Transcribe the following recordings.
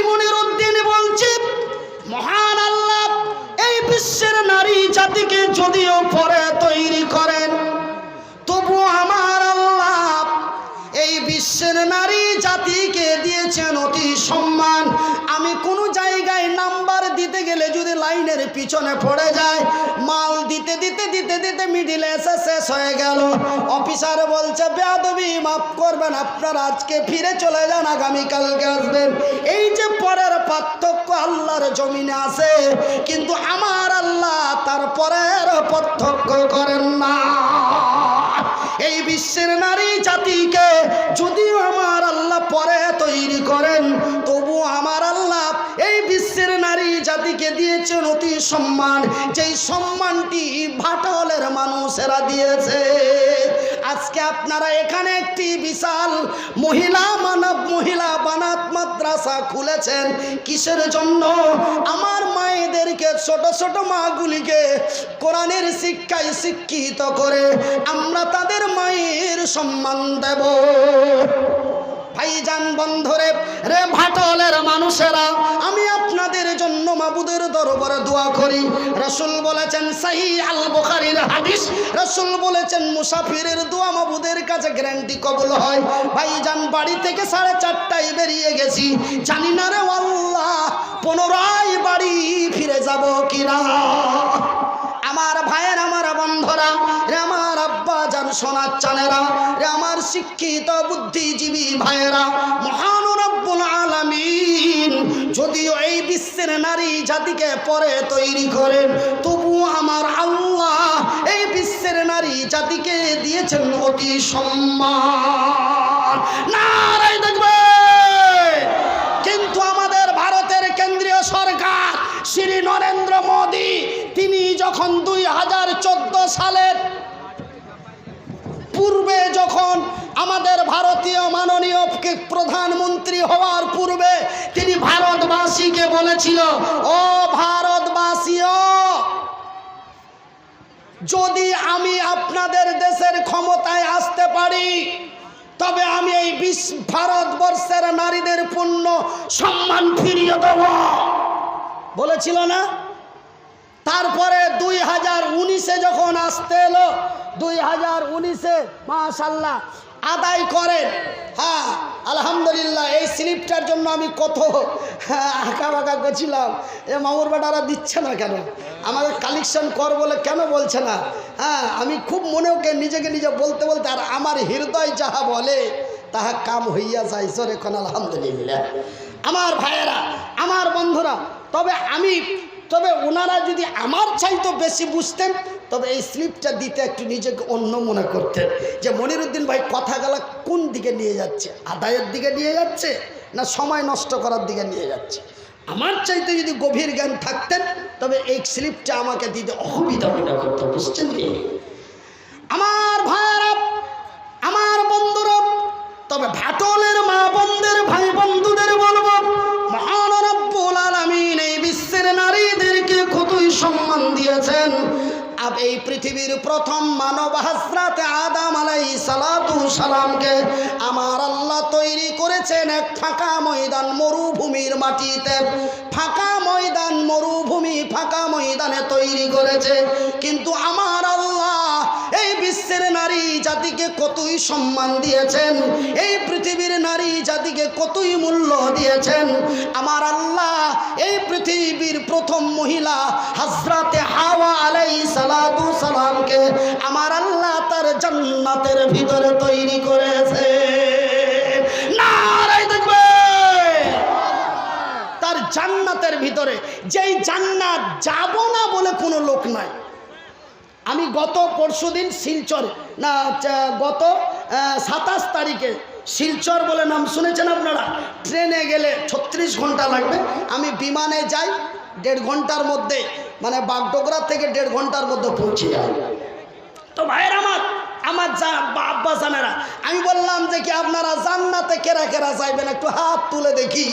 আমি মনির উদ্দিন বলছি, মহান আল্লাহ, এই বিশ্বের নারী জাতিকে যদিও পরে তৈরি করেন তবু আমার আল্লাহ, এই বিশ্বের নারী জাতিকে দিয়েছেন অতি সম্মান গেলে যদি লাইনের পিছনে পড়ে যায়, মাল দিতে দিতে দিতে দিতে মিডিলে এসে শেষ হয়ে গেল। অফিসার বলছে, বেয়াদবি, মাফ করবেন, আপনারা আজকে ফিরে চলে যান আগামীকালকে আসবেন। এই যে পরের পার্থক্য আল্লাহর জমিনে আছে, কিন্তু আমার আল্লাহ তার পরের পার্থক্য করেন না। এই বিশ্বের নারী জাতিকে যদিও আমার আল্লাহ পরে তৈরি করেন তবু আমার আল্লাহ এই বিশ্বের জাতিকে দিয়েছেন অতি সম্মান। যেই সম্মানটি ভাটলের মানুষেরা দিয়েছে। আজকে আপনারা এখানে একটি বিশাল মহিলা মানব মহিলা বানাত মাদ্রাসা খুলেছেন। কিসের জন্য? আমার মায়েদেরকে, ছোট ছোট মাগুলিকে কোরআনের শিক্ষায় শিক্ষিত করে আমরা তাদের মায়ের সম্মান দেব। ভাইজান বন্ধরে, রে ভাটলের মানুষেরা, আমি আপনাদের জন্য মাবুদের দরবারে দোয়া করি। রসুল বলেছেন, সাহি আল বুখারীর হাদিস। রসুল বলেছেন, মুসাফিরের দোয়া মাবুদের কাছে গ্যারান্টি কবুল হয়। ভাইজান বাড়ি থেকে সাড়ে চারটায় বেরিয়ে গেছি। জানি না রে আল্লাহ, পুনরায় বাড়ি ফিরে যাব কিনা। আমার ভাইয়ের, আমার বন্ধরা, রে আমার আব্বা যান, সোনার চানেরা, রে আমার শিক্ষিত, বুদ্ধিজীবী ভাইয়েরা, মহান আলামিন, যদিও এই বিশ্বের নারী জাতিকে পরে তৈরি করেন তবু আমার আল্লাহ এই বিশ্বের নারী জাতিকে দিয়েছেন অতি সম্মান। নারাই যখন দুই হাজার চোদ্দ সালের পূর্বে যখন আমাদের ভারতীয় মাননীয় প্রধানমন্ত্রী হওয়ার পূর্বে তিনি ভারতবাসীকে বলেছিল, ও ভারতবাসীও, যদি আমি আপনাদের দেশের ক্ষমতায় আসতে পারি, তবে আমি এই বিশ্ব ভারতবর্ষের নারীদের পূর্ণ সম্মান ফিরিয়ে দেব। বলেছিল না? তারপরে দুই হাজার উনিশে যখন আসতে এলো দুই হাজার উনিশে মাশাল্লাহ আদায় করেন। হ্যাঁ আলহামদুলিল্লাহ, এই স্লিপটার জন্য আমি কত আঁকা বাঁকা করছিলাম। এ মামুর বেটারা দিচ্ছে না কেন? আমাকে কালেকশন কর বলে কেন বলছে না? হ্যাঁ আমি খুব মনে ওকে নিজেকে নিজে বলতে বলতে আর আমার হৃদয় যাহা বলে, তাহা কাম হইয়া যায়। সর এখন আলহামদুলিল্লাহ। আমার ভাইয়েরা, আমার বন্ধুরা, তবে আমি তবে ওনারা যদি আমার চাইতো বেশি বুঝতেন, তবে এই স্লিপটা দিতে একটু নিজেকে অন্য মনে করতেন। যে মনিরুদ্দিন ভাই কথাগুলা কোন দিকে নিয়ে যাচ্ছে? আদায়ের দিকে নিয়ে যাচ্ছে না সময় নষ্ট করার দিকে নিয়ে যাচ্ছে? আমার চাইতে যদি গভীর জ্ঞান থাকতেন, তবে এই স্লিপটা আমাকে দিতে অসুবিধা মনে করতো, বুঝছেন কি? আমার ভাইয়েরা, আমার বন্ধুরা, তবে ভাটলের মা বন্ধের ভাই বন্ধুদের পৃথিবীর প্রথম মানব হাসরাতে আদাম আলাই সালাতু সালামকে আমার আল্লাহ তৈরি করেছেন এক ফাঁকা ময়দান মরুভূমির মাটিতে। ফাঁকা ময়দান, মরুভূমি ফাঁকা ময়দানে তৈরি করেছে। কিন্তু আমার এই বিশ্বের নারী জাতিকে কতই সম্মান দিয়েছেন? এই পৃথিবীর নারী জাতিকে কতই মূল্য দিয়েছেন? আমার আল্লাহ, এই পৃথিবীর প্রথম মহিলা হাজরাতে হাওয়া আলাই সালাতু সালামকে আমার আল্লাহ তার জান্নাতের ভিতরে তৈরি করেছে। তার জান্নাতের ভিতরে, যেই জান্নাত যাব না বলে কোনো লোক নাই। আমি গত পরশু দিন শিলচর, না চা- গত সাতাশ তারিখে শিলচর বলে নাম শুনেছেন আপনারা? ট্রেনে গেলে ছত্রিশ ঘণ্টা লাগবে। আমি বিমানে যাই, দেড় ঘণ্টার মধ্যে মানে বাগডোগরা থেকে দেড় ঘণ্টার মধ্যে পৌঁছে যাই। তো ভাইয়ের আমার আমার যা আব্বা জানেরা আমি বললাম যে কি আপনারা জান্নাতে কেরা কেরা চাইবেন একটু হাত তুলে দেখি।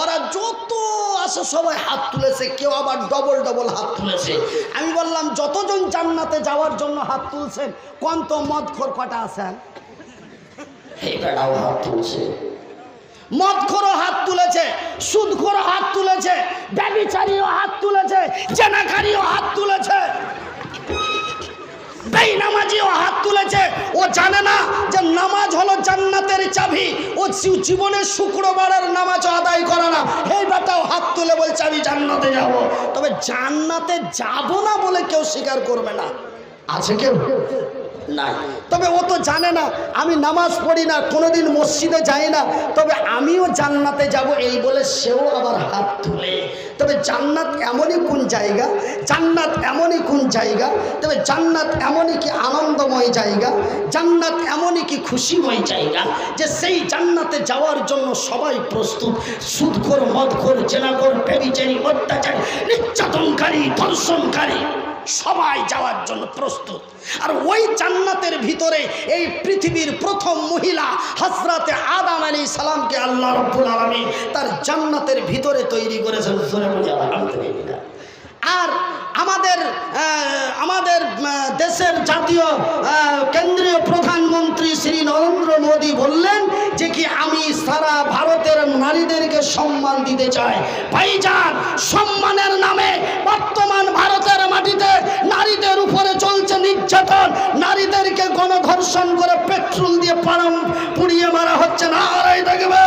ওরা যত আছে সবাই হাত তুলেছে কেউ আবার ডবল ডবল হাত তুলেছে। আমি বললাম যতজন জান্নাতে যাওয়ার জন্য হাত তুলছেন কোন তো মদ খোর কটা আছেন হাত তুলছে। মদখোরও হাত তুলেছে সুদখোর হাত তুলেছে ব্যবিচারীও হাত তুলেছে জেনাকারীও হাত তুলেছে। বেইনামাজিও হাত তুলেছে। ও জানে না যে নামাজ হলো জান্নাতের চাবি। ও জী- জীবনে শুক্রবারের নামাজ আদায় করে না। এই বেটাও হাত তুলে বলছে, আমি জান্নাতে যাব। তবে জান্নাতে যাব না বলে কেউ স্বীকার করবে না। আছে কেউ? নাই। তবে ও তো জানে না, আমি নামাজ পড়ি না, কোনোদিন মসজিদে যাই না। তবে আমিও জান্নাতে যাব, এই বলে সেও আবার হাত তুলে। তবে জান্নাত এমনই কোন জায়গা, জান্নাত এমনই কোন জায়গা, তবে জান্নাত এমনই কি আনন্দময় জায়গা, জান্নাত এমনই কি খুশিময় জায়গা যে সেই জান্নাতে যাওয়ার জন্য সবাই প্রস্তুত। সুদখোর, মদখোর জেনাখোর পেরিচারি অত্যাচারী, নির্যাতনকারী, ধর্ষণকারী। সবাই যাওয়ার জন্য প্রস্তুত। আর ওই জান্নাতের ভিতরে এই পৃথিবীর প্রথম মহিলা হজরতে আদাম আলী সালামকে আল্লাহ রব্বুল আলমী তার জান্নাতের ভিতরে তৈরি করেছেন। আর আমাদের আমাদের দেশের জাতীয় কেন্দ্রীয় প্রধানমন্ত্রী শ্রী নরেন্দ্র মোদী বললেন যে কি আমি সারা ভারতের নারীদেরকে সম্মান দিতে চাই। ভাইজান, সম্মানের নামে বর্তমান ভারতের মাটিতে নারীদের উপরে চলছে নির্যাতন। নারীদেরকে গণধর্ষণ করে পেট্রোল দিয়ে পাড়ম, পুড়িয়ে মারা হচ্ছে। না আড়াই দেখবে।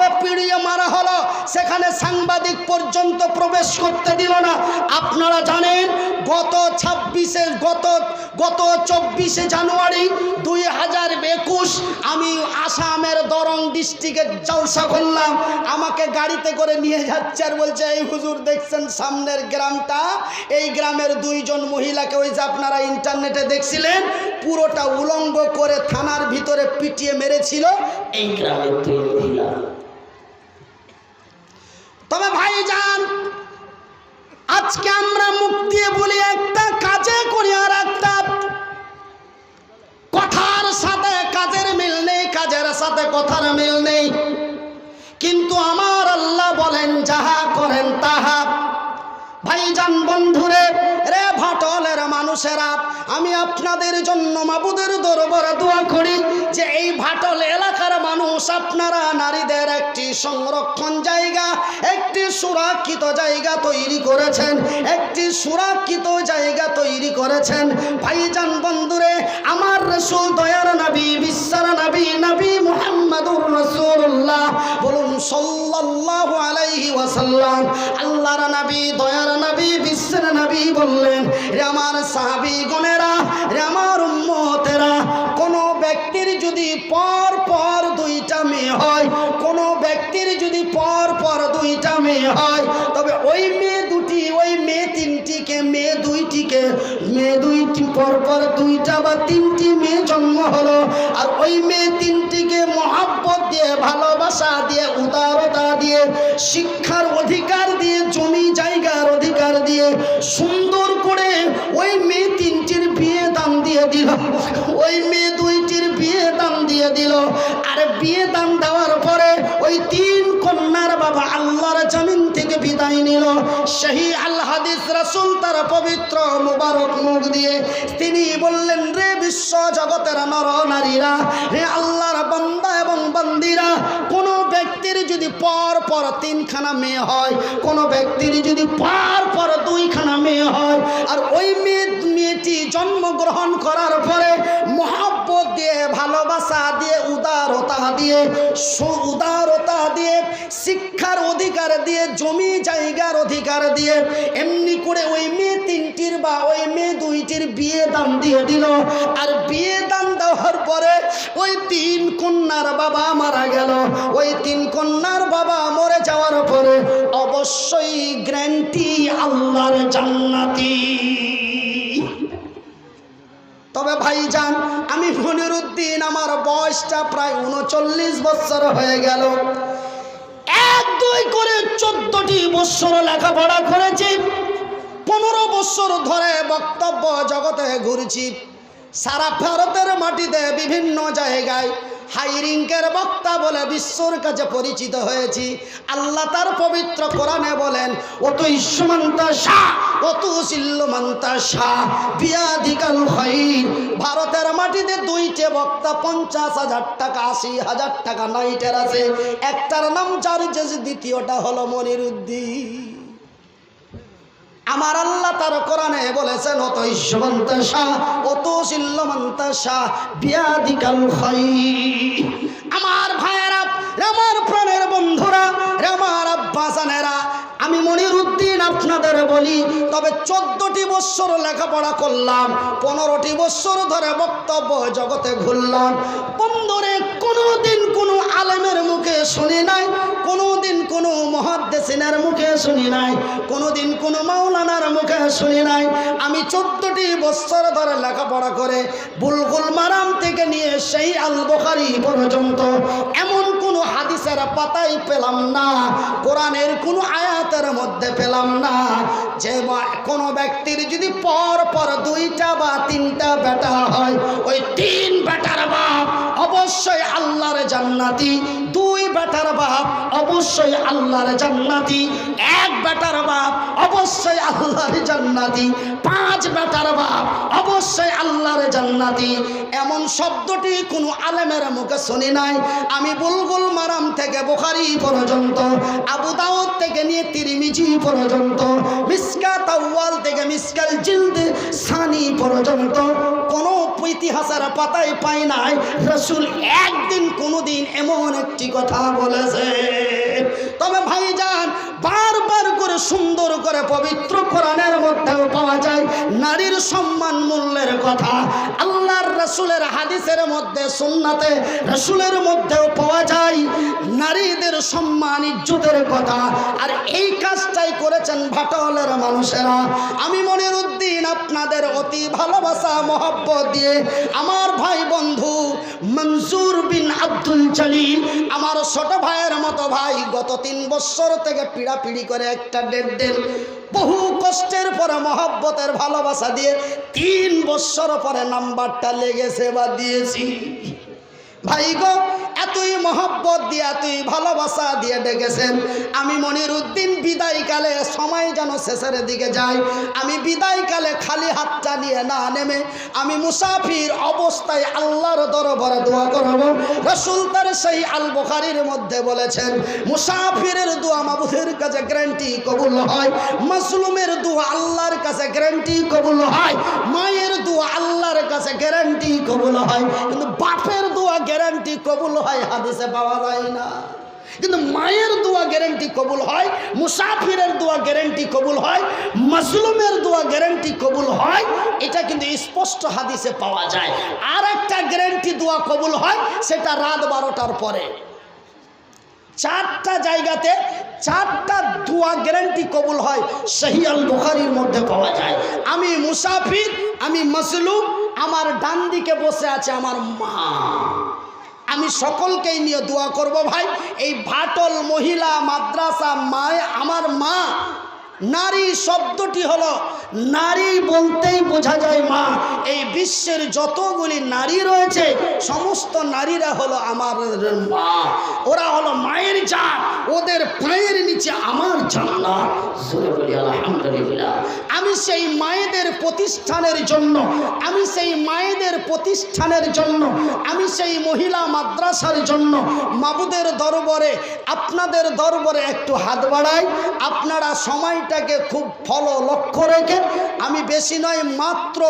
এমন পিড়িয়ে মারা হলো। সেখানে সাংবাদিক পর্যন্ত প্রবেশ করতে দিল না। আপনারা জানেন, গত ছাব্বিশে, গত গত চব্বিশে জানুয়ারি দুই হাজার একুশ আমি আসামের দরং ডিস্ট্রিক্টে জলসা করলাম। আমাকে গাড়িতে করে নিয়ে যাচ্ছে আর বলছে, এই হুজুর দেখছেন সামনের গ্রামটা? এই গ্রামের দুইজন মহিলাকে ওই যে আপনারা ইন্টারনেটে দেখছিলেন, পুরোটা উলঙ্গ করে থানার ভিতরে পিটিয়ে মেরেছিল। এই গ্রামের দুই মহিলা তবে ভাই যান আজকে আমরা মুখ দিয়ে বলি একটা কাজে করি আর একটা। কথার সাথে কাজের মিল নেই, কাজের সাথে কথার মিল নেই। কিন্তু আমার আল্লাহ বলেন, যাহা করেন তাহা। ভাইজান, বন্ধুরে মানুষেরা, আমি আপনাদের জন্য মাবুদের দরবারে দোয়া করি যে এই ভাটল এলাকার মানুষ আপনারা নারীদের একটি সংরক্ষণ জায়গা, একটি সুরক্ষিত জায়গা তৈরি করেছেন, একটি সুরক্ষিত জায়গা তৈরি করেছেন। ভাইজান বন্ধুরে, আমার রসুল দয়ার নবী, বিশ্বার নবী নবী মুহাম্মাদুর রসুল্লাহ বলুন সাল্লাল্লাহু আলাইহি ওয়াসাল্লাম, আল্লাহর নবী, দয়ার নবী বিশ্বের নবী বললেন, রে আমার সাহাবি গণেরা রে আমার উম্মতেরা, কোন ব্যক্তির যদি পর পর দুইটা মেয়ে হয়, কোনো ব্যক্তির যদি পর পর দুইটা মেয়ে হয়, তবে ওই মেয়ে দুটি, ওই মেয়ে তিনটিকে মেয়ে দুইটিকে, মেয়ে দুইটি পর পর দুইটা বা তিনটি মেয়ে জন্ম হলো। আর ওই মেয়ে তিনটিকে মহাব্বত দিয়ে, ভালোবাসা দিয়ে, উদারতা দিয়ে, শিক্ষার অধিকার দিয়ে, জমি জায়গার অধিকার দিয়ে, সুন্দর করে ওই মেয়ে তিনটির বিয়ে দান দিয়ে দিল। ওই মেয়ে দুইটির বিয়ে দান দিয়ে দিল। আর বিয়ে দান দেওয়ার পরে ওই তিন কন্যার বাবা আল্লাহর জমিন থেকে বিদায় নিল। সেই আল হাদিস রাসুল তার পবিত্র মুবারক মুখ দিয়ে তিনি বললেন, রে বিশ্ব জগতের নর নারীরা হে আল্লাহর বান্দা এবং বান্দিরা, কোন ব্যক্তির যদি পর পর তিনখানা মেয়ে হয়, কোন ব্যক্তির যদি পর পর দুইখানা মেয়ে হয়, আর ওই মেয়ে মেয়েটি জন্মগ্রহণ করার পরে মহাব্বত দিয়ে, ভালোবাসা দিয়ে, উদারতা দিয়ে উদারতা দিয়ে, শিক্ষার অধিকার দিয়ে, জমি জায়গার অধিকার দিয়ে, এমনি করে ওই মেয়ে তিনটির বা ওই মেয়ে দুইটির বিয়ে দান দিয়ে দিল। আর বিয়ে দান দেওয়ার পরে ওই তিন কন্যার বাবা মারা গেল। ওই তিন কন্যার বাবা মরে যাওয়ার পরে অবশ্যই গ্যারান্টি আল্লাহর জান্নাতি। তবে ভাইজান, আমি মনিরুদ্দিন আমার বয়সটা প্রায় উনচল্লিশ বছর হয়ে গেল। এক, দুই করে চোদ্দটি বৎসর লেখাপড়া করেছি। পনেরো বৎসর ধরে বক্তব্য জগতে ঘুরছি। সারা ভারতের মাটিতে বিভিন্ন জায়গায় হাইরিঙ্কের বক্তা বলে বিশ্বর কাছে পরিচিত হয়েছি। আল্লাহ তার পবিত্র কোরআনে বলেন, অত ইস্যমান্তা শাহ, অত সিল্লমান্তা শাহ, বিয়াদিকাল খাইর। ভারতের মাটিতে দুইটে বক্তা পঞ্চাশ হাজার টাকা, আশি হাজার টাকা নাইটের আছে। একটার নাম চার্জেস দ্বিতীয়টা হলো মনিরুদ্দিন। আমার আল্লাহ তার কোরআনে বলেছেন, অত ঈশ্বমন্ত শাহ অত শিল্লমন্ত শাহ বিয়াদিকাল আমার ভাইয়েরা, আমার প্রাণের বন্ধুরা, আমার আব্বাসানেরা আমি মনির উদ্দিন আপনাদের বলি, তবে চোদ্দটি বৎসর লেখাপড়া করলাম, পনেরোটি বৎসর ধরে বক্তব্য জগতে ঘুরলাম। বন্ধুরে, কোনোদিন কোনো আলেমের মুখে শুনি নাই, কোনোদিন কোনো মহাদ্দেশিনের মুখে শুনি নাই, কোনোদিন কোনো মাওলানার মুখে শুনি নাই। আমি চোদ্দটি বৎসর ধরে লেখাপড়া করে বুলগুল মারাম থেকে নিয়ে সেই আল বখারি পর্যন্ত এমন কোনো হাদিসের পাতাই পেলাম না, কোরআনের কোনো আয়াতের মধ্যে পেলাম না। যে কোনো ব্যক্তির যদি পর পর দুইটা বা তিনটা বেটা হয়, ওই তিন বেটার বাপ অবশ্যই আল্লাহর জান্নাতি, দুই বেটার বাপ অবশ্যই আল্লাহর জান্নাতি, এক বেটার বাপ অবশ্যই আল্লাহর জান্নাতি, পাঁচ বেটার বাপ অবশ্যই আল্লাহর জান্নাতি। এমন শব্দটি কোনো আলেমের মুখে শুনি নাই। আমি বুলবুল থেকে বোখারি পর্যন্ত, আবু দাউদ থেকে নিয়ে তিরিমিজি পর্যন্ত, মিসকা তাওয়াল থেকে মিসকাল জিলদ সানি পর্যন্ত কোনো ইতিহাসের পাতায় পাই নাই। রসুল একদিন কোনোদিন এমন একটি কথা বলেছে। তবে ভাইজান, বারবার করে সুন্দর করে পবিত্র কোরআনের মধ্যেও পাওয়া যায়, নারীর সম্মান মূল্যের কথা। আল্লাহর রসুলের হাদিসের মধ্যে, সুন্নাতে রসুলের মধ্যেও পাওয়া যায়। নারীদের সম্মান, ইজ্জতের কথা। আর এই কাজটাই করেছেন ভাটলের মানুষেরা। আমি মনের উদ্দিন, আপনাদের অতি ভালোবাসা, মহব্বত দিয়ে আমার ভাই বন্ধু মনসুর বিন আব্দুল জলিল আমার ছোট ভাইয়ের মতো ভাই গত তিন বছর থেকে পিড়াপিড়ি করে একটা ডেট দেন বহু কষ্টের পরে, মহাব্বতের ভালোবাসা দিয়ে তিন বছর পরে নাম্বারটা লেগেছে বা দিয়েছি। ভাই গো এতই মহব্বত দিয়ে, এতই ভালোবাসা দিয়ে ডেকেছেন। আমি মনির উদ্দিন বিদায়কালে সময় যেন শেষের দিকে যাই আমি বিদায়কালে খালি হাতটা নিয়ে না নেমে আমি মুসাফির অবস্থায় আল্লাহর দরবারে দোয়া করব। রসুল তার সেই আল বুখারির মধ্যে বলেছেন, মুসাফিরের দোয়া মাবুদের কাছে গ্যারান্টি কবুল হয় মাসলুমের দোয়া আল্লাহর কাছে গ্যারান্টি কবুল হয়, মায়ের দোয়া আল্লাহর কাছে গ্যারান্টি কবুল হয়। কিন্তু বাপের দোয়া গ্যারান্টি কবুল হয়, হাদিসে পাওয়া যায় না। কিন্তু মায়ের দোয়া গ্যারান্টি কবুল হয়, মুসাফিরের দোয়া গ্যারান্টি কবুল হয়, মজলুমের দোয়া গ্যারান্টি কবুল হয়, এটা কিন্তু স্পষ্ট হাদিসে পাওয়া যায়। আর একটা গ্যারান্টি দোয়া কবুল হয়, সেটা রাত বারোটার পরে। চারটা জায়গাতে চারটা দোয়া গ্যারান্টি কবুল হয়, সহি আল বুখারির মধ্যে পাওয়া যায়। আমি মুসাফির, আমি মসলুম আমার ডান দিকে বসে আছে আমার মা। আমি সকলকেই নিয়ে দোয়া করব ভাই। এই ভাটল মহিলা মাদ্রাসা মায় আমার মা। নারী শব্দটি হলো নারী বলতেই বোঝা যায় মা। এই বিশ্বের যতগুলি নারী রয়েছে, সমস্ত নারীরা হলো আমার মা। ওরা হলো মায়ের জাত। ওদের পায়ের নিচে আমার জান্নাত। আমি সেই মায়েদের প্রতিষ্ঠানের জন্য, আমি সেই মায়েদের প্রতিষ্ঠানের জন্য, আমি সেই মহিলা মাদ্রাসার জন্য মাবুদের দরবারে, আপনাদের দরবারে একটু হাত বাড়াই। আপনারা সময়টাকে খুব ফলো লক্ষ্য রেখে, আমি বেশি নয়, মাত্র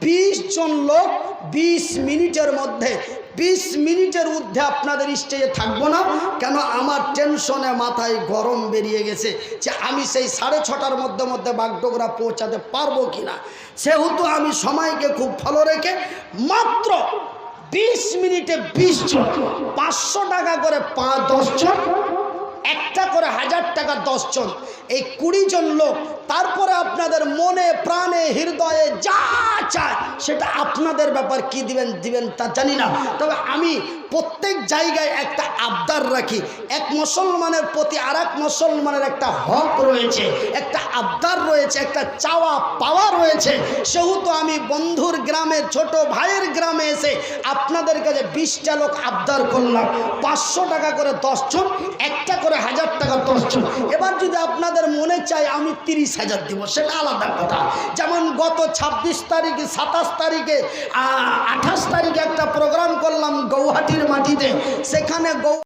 বিশ জন লোক বিশ মিনিটের মধ্যে বিশ মিনিটের ঊর্ধ্বে আপনাদের স্টেজে থাকব না, কেন আমার টেনশনে মাথায় গরম বেরিয়ে গেছে যে আমি সেই সাড়ে ছটার মধ্যে মধ্যে বাগডোগরা পৌঁছাতে পারব কি না সেহেতু আমি সময়কে খুব ভালো রেখে মাত্র বিশ মিনিটে বিশ জন, পাঁচশো টাকা করে পাঁচ দশজন একটা করে হাজার টাকা দশজন এই কুড়ি জন লোক, তারপরে আপনাদের মনে, প্রাণে, হৃদয়ে যা চায়, সেটা আপনাদের ব্যাপার কি দিবেন দিবেন তা জানি না। তবে আমি প্রত্যেক জায়গায় একটা আবদার রাখি। এক মুসলমানের প্রতি আর মুসলমানের একটা হক রয়েছে, একটা আবদার রয়েছে, একটা চাওয়া পাওয়া রয়েছে। সেহেতু আমি বন্ধুর গ্রামের ছোট ভাইয়ের গ্রামে এসে আপনাদের কাছে বিশটা লোক আবদার করলাম। পাঁচশো টাকা করে দশজন একটা করে হাজার টাকা দশজন এবার যদি আপনাদের মনে চায় আমি তিরিশ হাজার দিব, সেটা আলাদা কথা। যেমন গত ছাব্বিশ তারিখে, সাতাশ তারিখে আঠাশ তারিখে একটা প্রোগ্রাম করলাম, গৌহাটির মাটিতে সেখানে গৌ